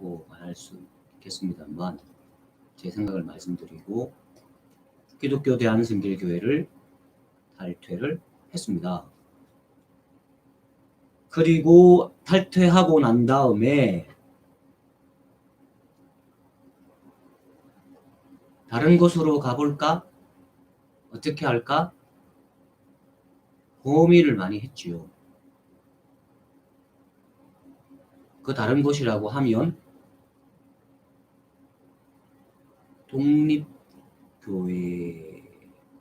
라고 말할 수 있겠습니다만 제 생각을 말씀드리고 기독교 대한성결교회를 탈퇴를 했습니다. 그리고 탈퇴하고 난 다음에 다른 곳으로 가볼까? 어떻게 할까? 고민을 많이 했지요. 그 다른 곳이라고 하면 독립교회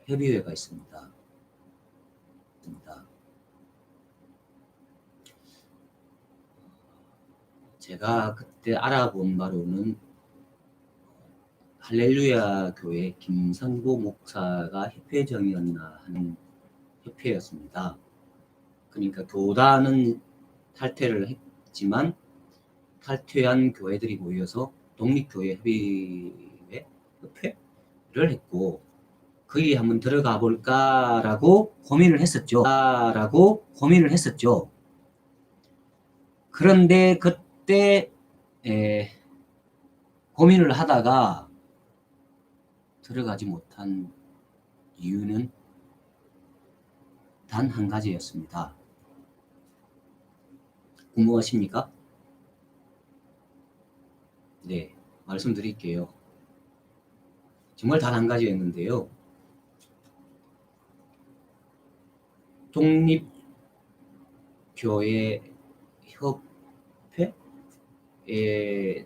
협의회가 있습니다. 제가 그때 알아본 바로는 할렐루야 교회 김성보 목사가 협회장이었나 하는 협회였습니다. 그러니까 교단은 탈퇴를 했지만 탈퇴한 교회들이 모여서 독립교회 협의회 협회를 했고 거기 한번 들어가 볼까라고 고민을 했었죠. 라고 고민을 했었죠. 그런데 그때 에, 고민을 하다가 들어가지 못한 이유는 단 한 가지였습니다. 궁금하십니까? 네, 말씀드릴게요. 정말 단 한 가지였는데요. 독립교회 협회에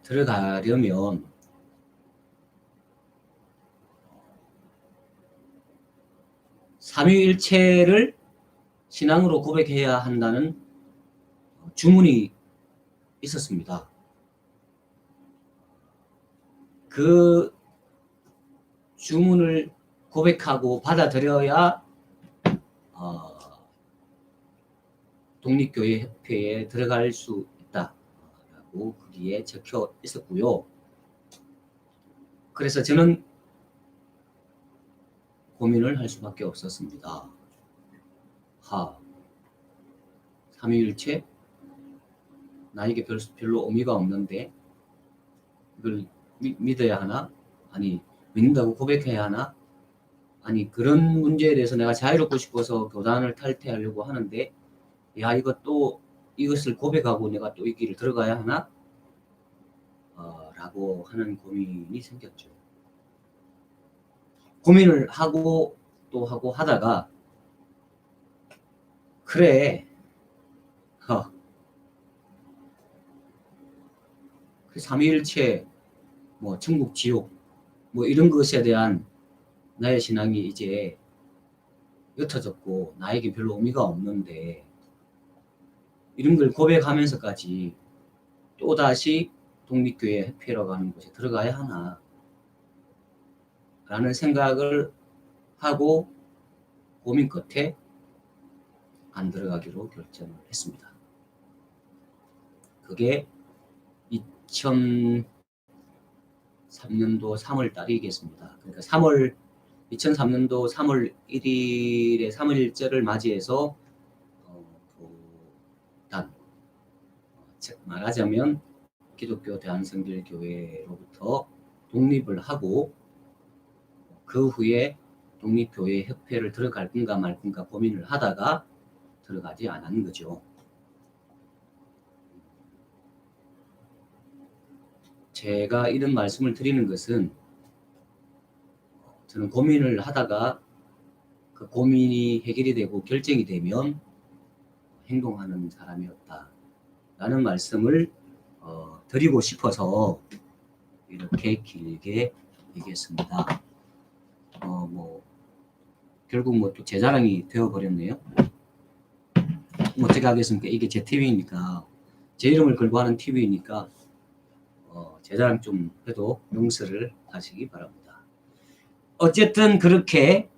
들어가려면 삼위일체를 신앙으로 고백해야 한다는 주문이 있었습니다. 그 주문을 고백하고 받아들여야 어, 독립교회 협회에 들어갈 수 있다라고 거기에 적혀 있었고요. 그래서 저는 고민을 할 수밖에 없었습니다. 하, 삼위일체 나에게 별, 별로 의미가 없는데 이걸 미, 믿어야 하나? 아니 믿는다고 고백해야 하나? 아니 그런 문제에 대해서 내가 자유롭고 싶어서 교단을 탈퇴하려고 하는데 야 이것도 이것을 고백하고 내가 또 이 길을 들어가야 하나? 어, 라고 하는 고민이 생겼죠. 고민을 하고 또 하고 하다가 그래 어, 그 삼위일체 뭐 천국 지옥 뭐 이런 것에 대한 나의 신앙이 이제 옅어졌고 나에게 별로 의미가 없는데 이런 걸 고백하면서까지 또다시 독립교회 협회라고 하는 곳에 들어가야 하나 라는 생각을 하고 고민 끝에 안 들어가기로 결정을 했습니다. 그게 2003년도 3월 달이겠습니다. 그러니까 3월 2003년도 3월 1일에 3일절을 맞이해서 어, 교단 즉 말하자면 기독교 대한성결교회로부터 독립을 하고 그 후에 독립교회 협회를 들어갈 건가 말 건가 고민을 하다가 들어가지 않은 거죠. 제가 이런 말씀을 드리는 것은 저는 고민을 하다가 그 고민이 해결이 되고 결정이 되면 행동하는 사람이었다. 라는 말씀을 어, 드리고 싶어서 이렇게 길게 얘기했습니다. 어, 뭐, 결국 뭐 또 제 자랑이 되어버렸네요. 뭐 어떻게 하겠습니까? 이게 제 TV니까, 제 이름을 걸고 하는 TV니까, 어, 제 자랑 좀 해도 용서를 하시기 바랍니다. 어쨌든 그렇게